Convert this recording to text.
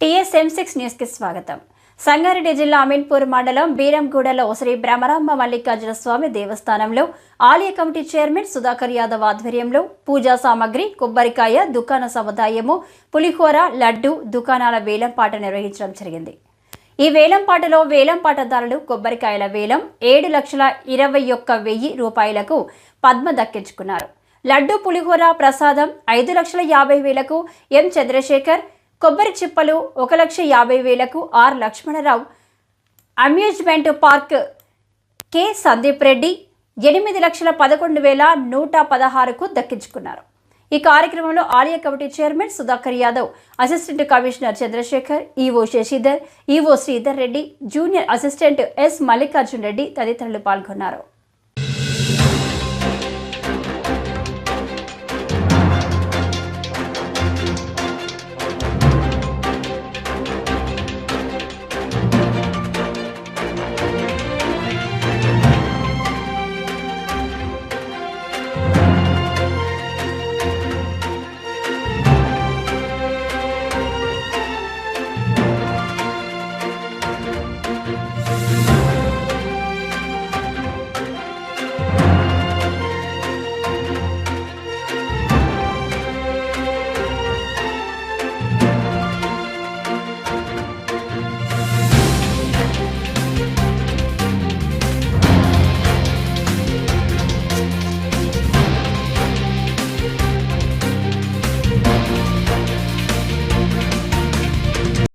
సెన్సెక్స్ న్యూస్కి స్వాగతం. సంగారెడ్డి జిల్లా అమీన్పూర్ మండలం బీరంగూడలో శ్రీ బ్రహ్మరాంబ మల్లికార్జున స్వామి దేవస్థానంలో ఆలయ కమిటీ చైర్మన్ సుధాకర్ యాదవ్ ఆధ్వర్యంలో పూజా సామాగ్రి కొబ్బరికాయ దుకాణ సముదాయము పులిహోర లడ్డు దుకాణాల వేలంపాట నిర్వహించడం జరిగింది. ఈ వేలంపాటలో వేలంపాటదారులు కొబ్బరికాయల వేలం ఏడు లక్షల ఇరవై ఒక్క వెయ్యి రూపాయలకు పద్మ దక్కించుకున్నారు. లడ్డు పులిహోర ప్రసాదం ఐదు లక్షల యాభై వేలకు ఎం చంద్రశేఖర్ కొబ్బరి చిప్పలు ఒక లక్ష యాభై వేలకు R Lakshmanarao. Amusement park K Sandeep Reddy ఎనిమిది లక్షల పదకొండు వేల నూట పదహారుకు దక్కించుకున్నారు. ఈ కార్యక్రమంలో ఆలయ committee chairman Sudhakar Yadav assistant commissioner Chandrasekhar EO Sasidhar EO Sridhar Reddy junior assistant S Mallikarjun Reddy తదితరులు పాల్గొన్నారు.